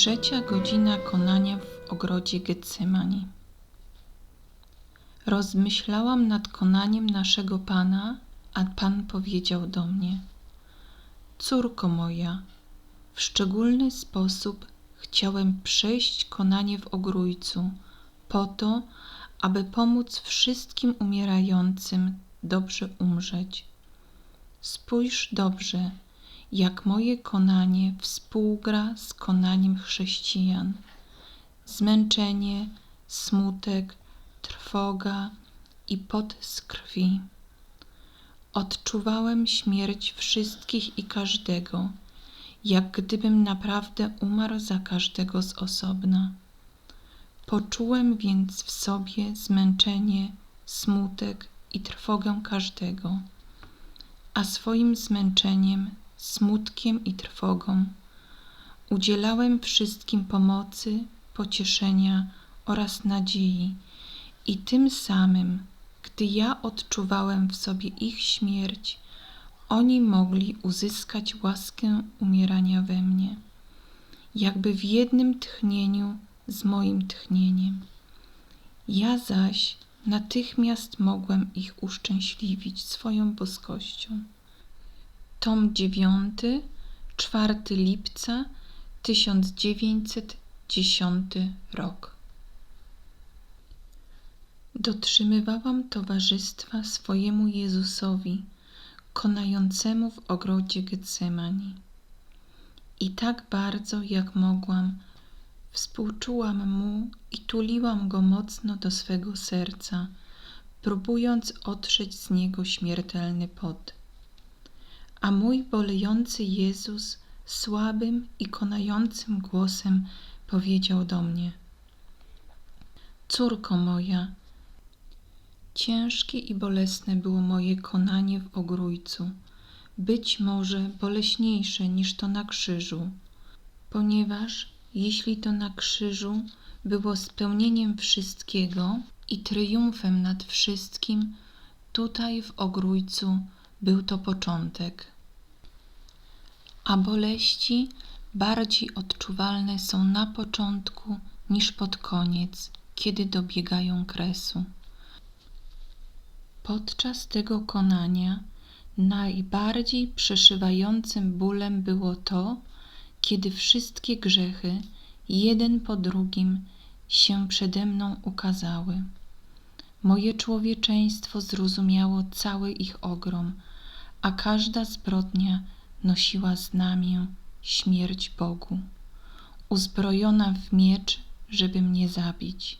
Trzecia godzina konania w ogrodzie Getsemani. Rozmyślałam nad konaniem naszego Pana, a Pan powiedział do mnie: Córko moja, w szczególny sposób chciałem przejść konanie w ogrójcu, po to, aby pomóc wszystkim umierającym dobrze umrzeć. Spójrz dobrze, jak moje konanie współgra z konaniem chrześcijan. Zmęczenie, smutek, trwoga i pot z krwi. Odczuwałem śmierć wszystkich i każdego, jak gdybym naprawdę umarł za każdego z osobna. Poczułem więc w sobie zmęczenie, smutek i trwogę każdego, a swoim zmęczeniem smutkiem i trwogą. Udzielałem wszystkim pomocy, pocieszenia oraz nadziei, i tym samym, gdy ja odczuwałem w sobie ich śmierć, oni mogli uzyskać łaskę umierania we mnie, jakby w jednym tchnieniu z moim tchnieniem. Ja zaś natychmiast mogłem ich uszczęśliwić swoją boskością. Tom 9, 4 lipca 1910 rok. Dotrzymywałam towarzystwa swojemu Jezusowi, konającemu w ogrodzie Getsemani. I tak bardzo, jak mogłam, współczułam mu i tuliłam go mocno do swego serca, próbując otrzeć z niego śmiertelny pot a mój bolejący Jezus słabym i konającym głosem powiedział do mnie: Córko moja, ciężkie i bolesne było moje konanie w ogrójcu, być może boleśniejsze niż to na krzyżu, ponieważ jeśli to na krzyżu było spełnieniem wszystkiego i triumfem nad wszystkim, tutaj w ogrójcu był to początek. A boleści bardziej odczuwalne są na początku niż pod koniec, kiedy dobiegają kresu. Podczas tego konania najbardziej przeszywającym bólem było to, kiedy wszystkie grzechy, jeden po drugim, się przede mną ukazały. Moje człowieczeństwo zrozumiało cały ich ogrom, a każda zbrodnia nosiła znamię śmierć Bogu, uzbrojona w miecz, żeby mnie zabić.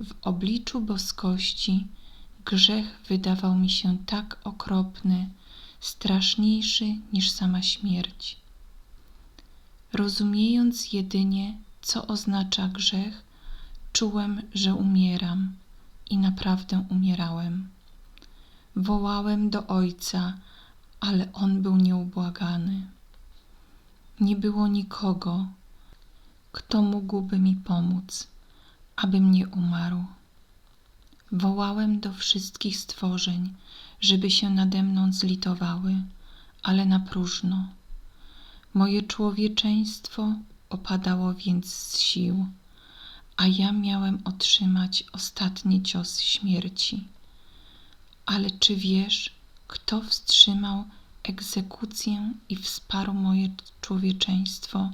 W obliczu boskości grzech wydawał mi się tak okropny, straszniejszy niż sama śmierć. Rozumiejąc jedynie, co oznacza grzech, czułem, że umieram i naprawdę umierałem. Wołałem do ojca, ale on był nieubłagany. Nie było nikogo, kto mógłby mi pomóc, abym nie umarł. Wołałem do wszystkich stworzeń, żeby się nade mną zlitowały, ale na próżno. Moje człowieczeństwo opadało więc z sił, a ja miałem otrzymać ostatni cios śmierci. Ale czy wiesz, kto wstrzymał egzekucję i wsparł moje człowieczeństwo,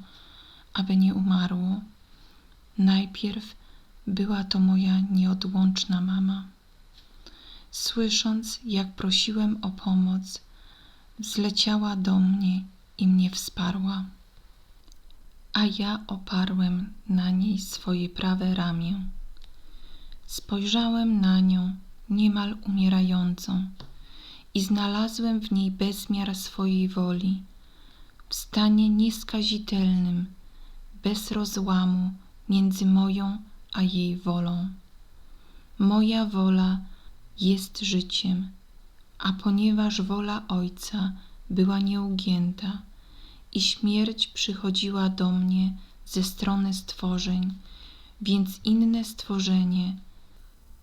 aby nie umarło? Najpierw była to moja nieodłączna mama. Słysząc, jak prosiłem o pomoc, wzleciała do mnie i mnie wsparła. A ja oparłem na niej swoje prawe ramię. Spojrzałem na nią niemal umierającą i znalazłem w niej bezmiar swojej woli, w stanie nieskazitelnym, bez rozłamu między moją a jej wolą. Moja wola jest życiem, a ponieważ wola Ojca była nieugięta i śmierć przychodziła do mnie ze strony stworzeń, więc inne stworzenie,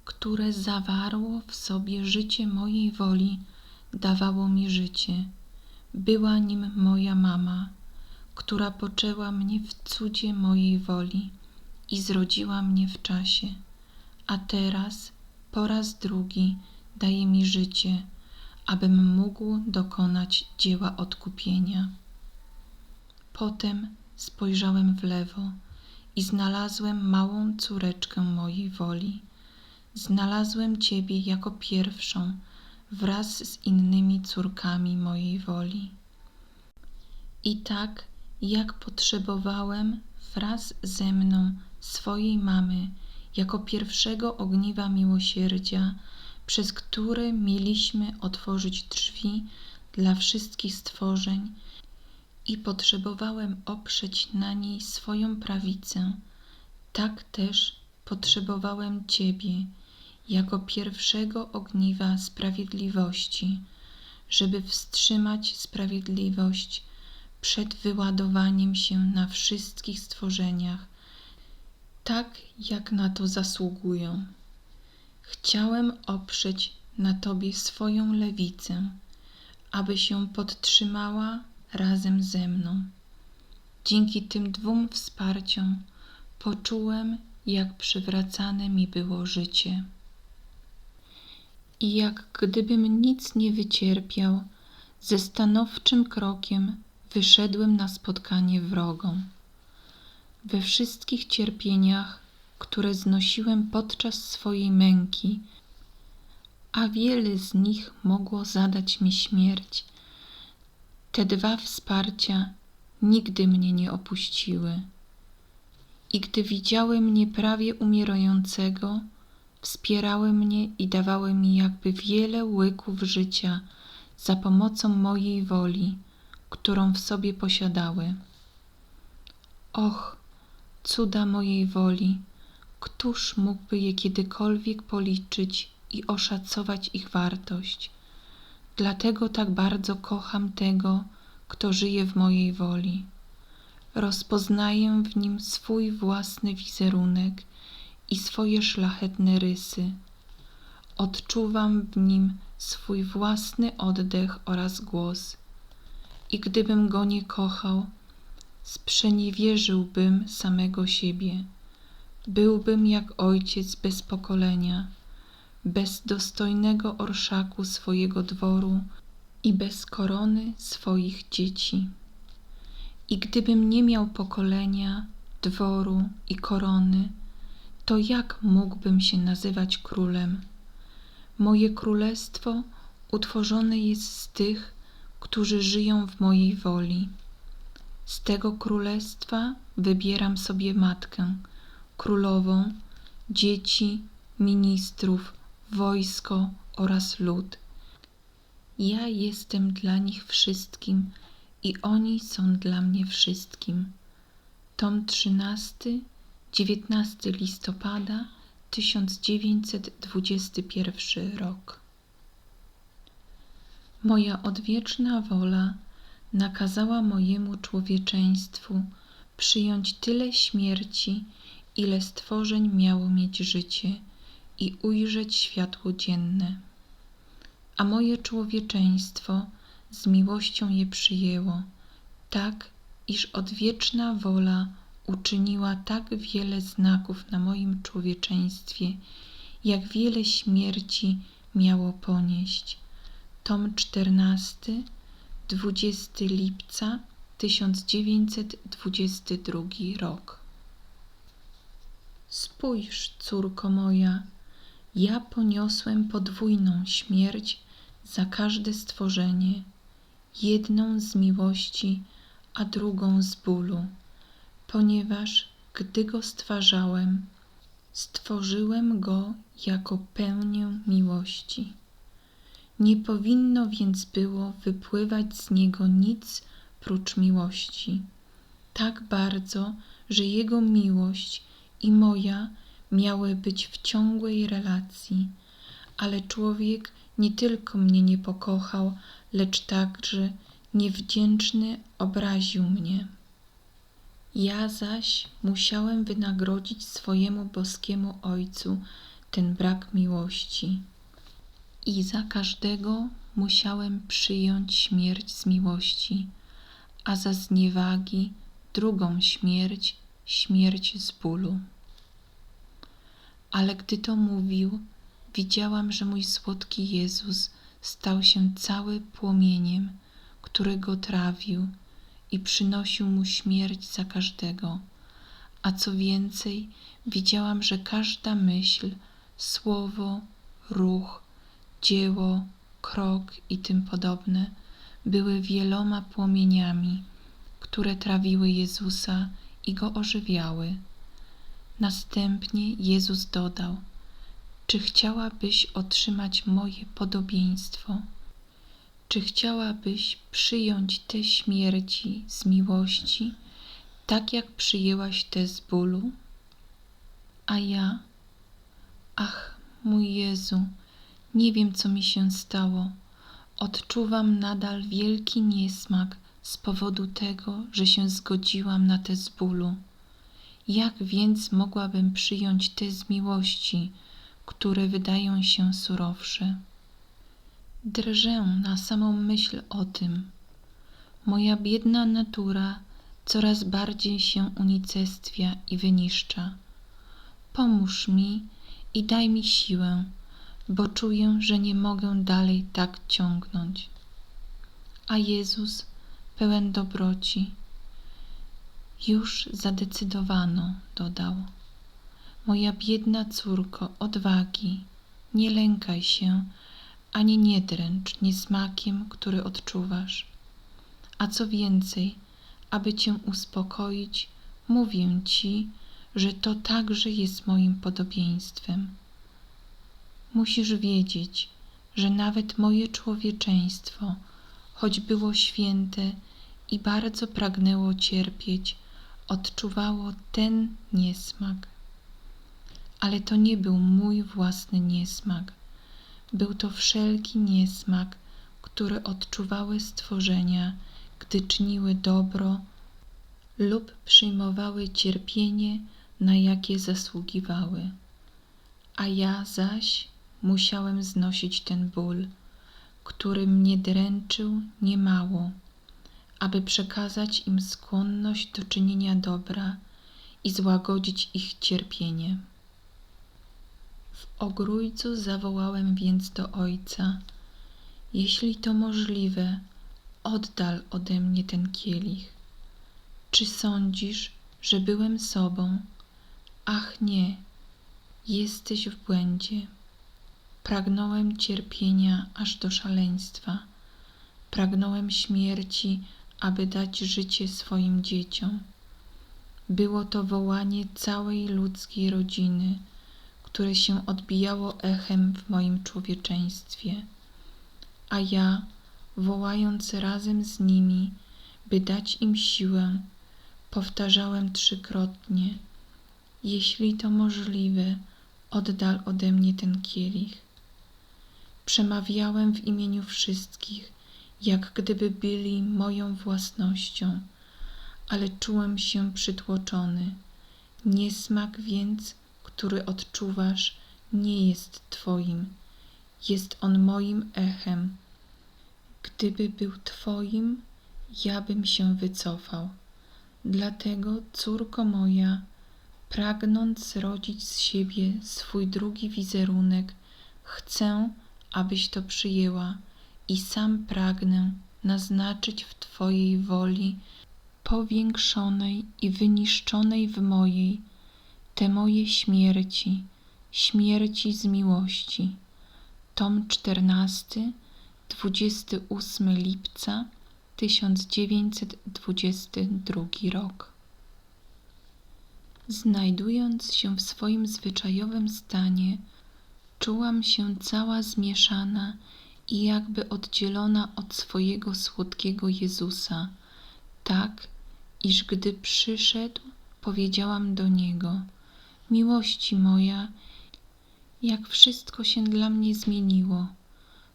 które zawarło w sobie życie mojej woli, dawało mi życie. Była nim moja mama, która poczęła mnie w cudzie mojej woli i zrodziła mnie w czasie, a teraz po raz drugi daje mi życie, abym mógł dokonać dzieła odkupienia. Potem spojrzałem w lewo i znalazłem małą córeczkę mojej woli. Znalazłem Ciebie jako pierwszą wraz z innymi córkami mojej woli. I tak, jak potrzebowałem wraz ze mną swojej mamy jako pierwszego ogniwa miłosierdzia, przez które mieliśmy otworzyć drzwi dla wszystkich stworzeń, i potrzebowałem oprzeć na niej swoją prawicę, tak też potrzebowałem Ciebie jako pierwszego ogniwa sprawiedliwości, żeby wstrzymać sprawiedliwość przed wyładowaniem się na wszystkich stworzeniach, tak jak na to zasługują. Chciałem oprzeć na Tobie swoją lewicę, aby się podtrzymała razem ze mną. Dzięki tym dwóm wsparciom poczułem, jak przywracane mi było życie. I jak gdybym nic nie wycierpiał, ze stanowczym krokiem wyszedłem na spotkanie wrogom. We wszystkich cierpieniach, które znosiłem podczas swojej męki, a wiele z nich mogło zadać mi śmierć, te dwa wsparcia nigdy mnie nie opuściły. I gdy widziały mnie prawie umierającego, wspierały mnie i dawały mi jakby wiele łyków życia za pomocą mojej woli, którą w sobie posiadały. Och, cuda mojej woli, któż mógłby je kiedykolwiek policzyć i oszacować ich wartość? Dlatego tak bardzo kocham tego, kto żyje w mojej woli. Rozpoznaję w nim swój własny wizerunek i swoje szlachetne rysy. Odczuwam w nim swój własny oddech oraz głos. I gdybym go nie kochał, sprzeniewierzyłbym samego siebie. Byłbym jak ojciec bez pokolenia bez dostojnego orszaku swojego dworu i bez korony swoich dzieci. I gdybym nie miał pokolenia, dworu i korony, to jak mógłbym się nazywać królem? Moje królestwo utworzone jest z tych, którzy żyją w mojej woli. Z tego królestwa wybieram sobie matkę, królową, dzieci, ministrów, wojsko oraz lud. Ja jestem dla nich wszystkim i oni są dla mnie wszystkim. Tom 13, 19 listopada 1921 rok. Moja odwieczna wola nakazała mojemu człowieczeństwu przyjąć tyle śmierci, ile stworzeń miało mieć życie i ujrzeć światło dzienne. A moje człowieczeństwo z miłością je przyjęło, tak iż odwieczna wola uczyniła tak wiele znaków na moim człowieczeństwie, jak wiele śmierci miało ponieść. Tom 14, 20 lipca 1922 rok. Spójrz, córko moja, ja poniosłem podwójną śmierć za każde stworzenie, jedną z miłości, a drugą z bólu, ponieważ gdy go stwarzałem, stworzyłem go jako pełnię miłości. Nie powinno więc było wypływać z niego nic prócz miłości, tak bardzo, że jego miłość i moja miały być w ciągłej relacji, ale człowiek nie tylko mnie nie pokochał, lecz także niewdzięczny obraził mnie. Ja zaś musiałem wynagrodzić swojemu boskiemu Ojcu ten brak miłości. I za każdego musiałem przyjąć śmierć z miłości, a za zniewagi drugą śmierć, śmierć z bólu. Ale gdy to mówił, widziałam, że mój słodki Jezus stał się cały płomieniem, który go trawił i przynosił mu śmierć za każdego. A co więcej, widziałam, że każda myśl, słowo, ruch, dzieło, krok i tym podobne były wieloma płomieniami, które trawiły Jezusa i go ożywiały. Następnie Jezus dodał: Czy chciałabyś otrzymać moje podobieństwo? Czy chciałabyś przyjąć te śmierci z miłości, tak jak przyjęłaś te z bólu? A ja, ach, mój Jezu, nie wiem, co mi się stało. Odczuwam nadal wielki niesmak z powodu tego, że się zgodziłam na te z bólu. Jak więc mogłabym przyjąć te z miłości, które wydają się surowsze? Drżę na samą myśl o tym. Moja biedna natura coraz bardziej się unicestwia i wyniszcza. Pomóż mi i daj mi siłę, bo czuję, że nie mogę dalej tak ciągnąć. A Jezus, pełen dobroci, już zadecydowano, dodał. Moja biedna córko, odwagi, nie lękaj się, ani nie dręcz niesmakiem, który odczuwasz. A co więcej, aby cię uspokoić, mówię ci, że to także jest moim podobieństwem. Musisz wiedzieć, że nawet moje człowieczeństwo, choć było święte i bardzo pragnęło cierpieć, odczuwało ten niesmak. Ale to nie był mój własny niesmak. Był to wszelki niesmak, który odczuwały stworzenia, gdy czyniły dobro lub przyjmowały cierpienie, na jakie zasługiwały. A ja zaś musiałem znosić ten ból, który mnie dręczył niemało, aby przekazać im skłonność do czynienia dobra i złagodzić ich cierpienie. W ogrójcu zawołałem więc do ojca: Jeśli to możliwe, oddal ode mnie ten kielich. Czy sądzisz, że byłem sobą? Ach nie, jesteś w błędzie. Pragnąłem cierpienia aż do szaleństwa. Pragnąłem śmierci, aby dać życie swoim dzieciom. Było to wołanie całej ludzkiej rodziny, które się odbijało echem w moim człowieczeństwie. A ja, wołając razem z nimi, by dać im siłę, powtarzałem trzykrotnie: Jeśli to możliwe, oddal ode mnie ten kielich. Przemawiałem w imieniu wszystkich, jak gdyby byli moją własnością, ale czułem się przytłoczony. Niesmak więc, który odczuwasz, nie jest Twoim, jest on moim echem. Gdyby był Twoim, ja bym się wycofał. Dlatego, córko moja, pragnąc zrodzić z siebie swój drugi wizerunek, chcę, abyś to przyjęła i sam pragnę naznaczyć w Twojej woli, powiększonej i wyniszczonej w mojej, te moje śmierci, śmierci z miłości. Tom 14, 28 lipca 1922 rok. Znajdując się w swoim zwyczajowym stanie, Czułam się cała zmieszana i jakby oddzielona od swojego słodkiego Jezusa, tak, iż gdy przyszedł, powiedziałam do Niego: Miłości moja, jak wszystko się dla mnie zmieniło.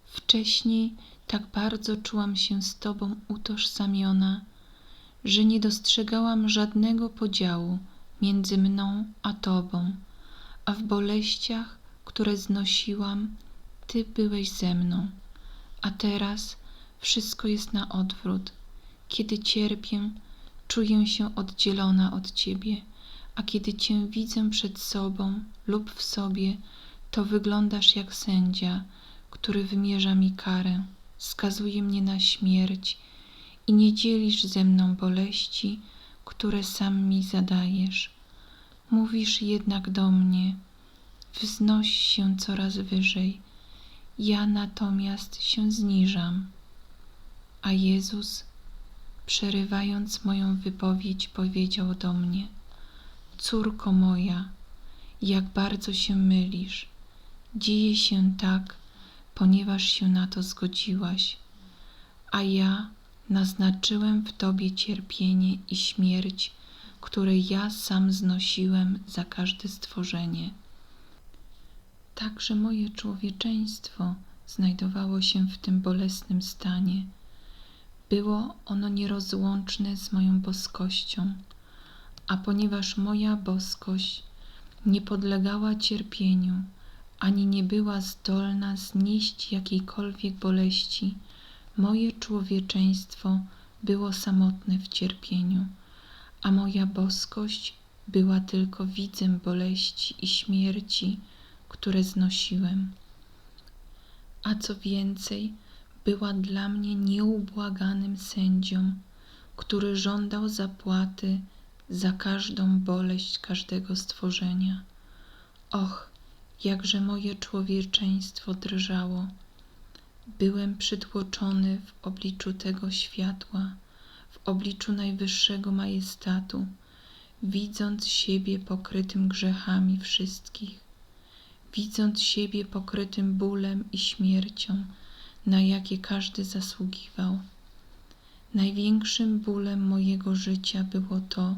Wcześniej tak bardzo czułam się z Tobą utożsamiona, że nie dostrzegałam żadnego podziału między mną a Tobą, a w boleściach które znosiłam, Ty byłeś ze mną, a teraz wszystko jest na odwrót. Kiedy cierpię, czuję się oddzielona od Ciebie, a kiedy Cię widzę przed sobą lub w sobie, to wyglądasz jak sędzia, który wymierza mi karę, skazuje mnie na śmierć i nie dzielisz ze mną boleści, które sam mi zadajesz. Mówisz jednak do mnie, wznoś się coraz wyżej, ja natomiast się zniżam. A Jezus, przerywając moją wypowiedź, powiedział do mnie: Córko moja, jak bardzo się mylisz. Dzieje się tak, ponieważ się na to zgodziłaś, a ja naznaczyłem w Tobie cierpienie i śmierć, które ja sam znosiłem za każde stworzenie. Także moje człowieczeństwo znajdowało się w tym bolesnym stanie. Było ono nierozłączne z moją boskością, a ponieważ moja boskość nie podlegała cierpieniu, ani nie była zdolna znieść jakiejkolwiek boleści, moje człowieczeństwo było samotne w cierpieniu, a moja boskość była tylko widzem boleści i śmierci, które znosiłem. A co więcej, była dla mnie nieubłaganym sędzią, który żądał zapłaty za każdą boleść każdego stworzenia. Och, jakże moje człowieczeństwo drżało. Byłem przytłoczony w obliczu tego światła, w obliczu najwyższego majestatu, widząc siebie pokrytym grzechami wszystkich, widząc siebie pokrytym bólem i śmiercią, na jakie każdy zasługiwał. Największym bólem mojego życia było to,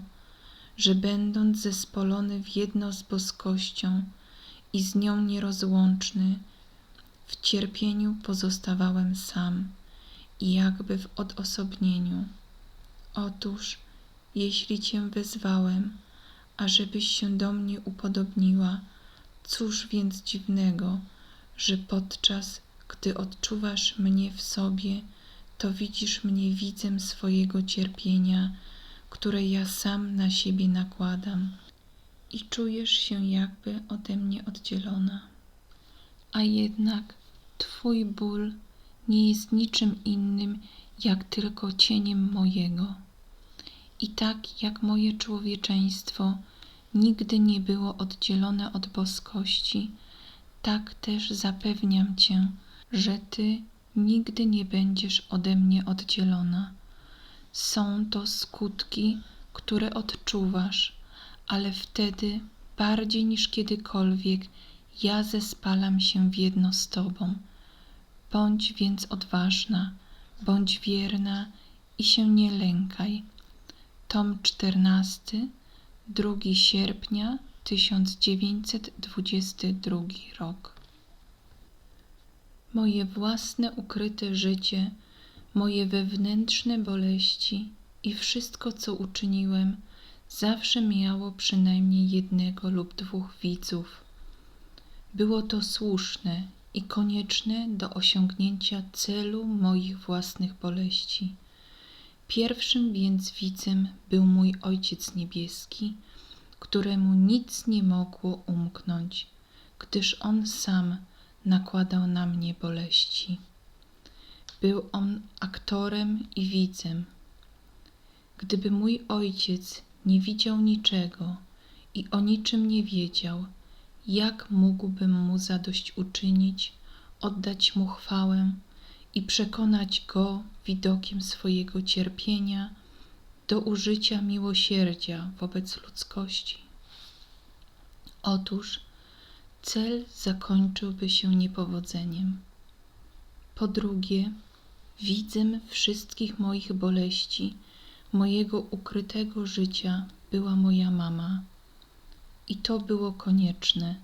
że będąc zespolony w jedno z boskością i z nią nierozłączny, w cierpieniu pozostawałem sam i jakby w odosobnieniu. Otóż, jeśli Cię wezwałem, ażebyś się do mnie upodobniła, cóż więc dziwnego, że podczas gdy odczuwasz mnie w sobie, to widzisz mnie widzem swojego cierpienia, które ja sam na siebie nakładam i czujesz się jakby ode mnie oddzielona. A jednak Twój ból nie jest niczym innym, jak tylko cieniem mojego. I tak jak moje człowieczeństwo nigdy nie było oddzielone od boskości, tak też zapewniam Cię, że Ty nigdy nie będziesz ode mnie oddzielona. Są to skutki, które odczuwasz, ale wtedy bardziej niż kiedykolwiek ja zespalam się w jedno z Tobą. Bądź więc odważna, bądź wierna i się nie lękaj. Tom 14, 2 sierpnia 1922 rok. Moje własne ukryte życie, moje wewnętrzne boleści i wszystko, co uczyniłem, zawsze miało przynajmniej jednego lub dwóch widzów. Było to słuszne i konieczne do osiągnięcia celu moich własnych boleści. Pierwszym więc widzem był mój Ojciec Niebieski, któremu nic nie mogło umknąć, gdyż On sam nakładał na mnie boleści. Był on aktorem i widzem. Gdyby mój ojciec nie widział niczego i o niczym nie wiedział, jak mógłbym mu zadośćuczynić, oddać mu chwałę i przekonać go widokiem swojego cierpienia do użycia miłosierdzia wobec ludzkości? Otóż cel zakończyłby się niepowodzeniem. Po drugie, widzem wszystkich moich boleści, mojego ukrytego życia była moja mama. I to było konieczne.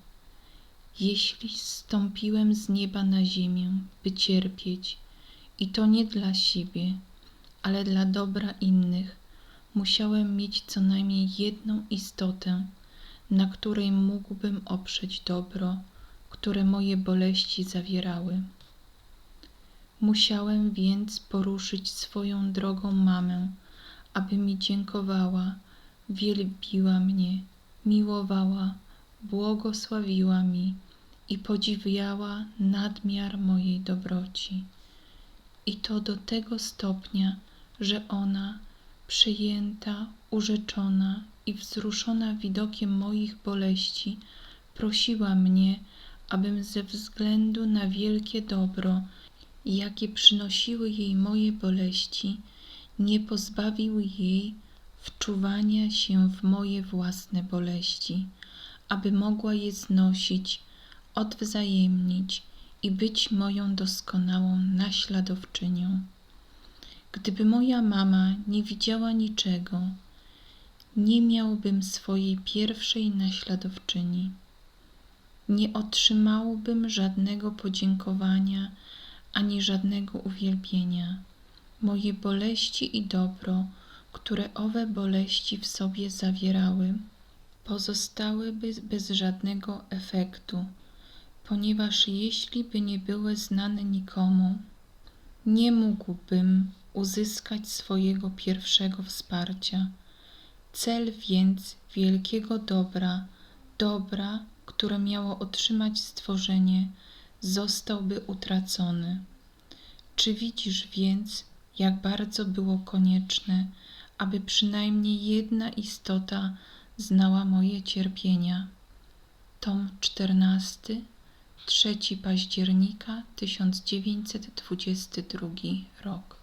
Jeśli stąpiłem z nieba na ziemię, by cierpieć, i to nie dla siebie, ale dla dobra innych, musiałem mieć co najmniej jedną istotę, na której mógłbym oprzeć dobro, które moje boleści zawierały. Musiałem więc poruszyć swoją drogą mamę, aby mi dziękowała, wielbiła mnie, miłowała, błogosławiła mi i podziwiała nadmiar mojej dobroci. I to do tego stopnia, że ona, przejęta, urzeczona i wzruszona widokiem moich boleści, prosiła mnie, abym ze względu na wielkie dobro, jakie przynosiły jej moje boleści, nie pozbawił jej wczuwania się w moje własne boleści, aby mogła je znosić, odwzajemnić i być moją doskonałą naśladowczynią. Gdyby moja mama nie widziała niczego, nie miałbym swojej pierwszej naśladowczyni. Nie otrzymałbym żadnego podziękowania ani żadnego uwielbienia. Moje boleści i dobro, które owe boleści w sobie zawierały, pozostałyby bez żadnego efektu, ponieważ jeśli by nie były znane nikomu, nie mógłbym uzyskać swojego pierwszego wsparcia. Cel więc wielkiego dobra, dobra, które miało otrzymać stworzenie, zostałby utracony. Czy widzisz więc, jak bardzo było konieczne, aby przynajmniej jedna istota znała moje cierpienia? Tom 14, 3 października 1922 rok.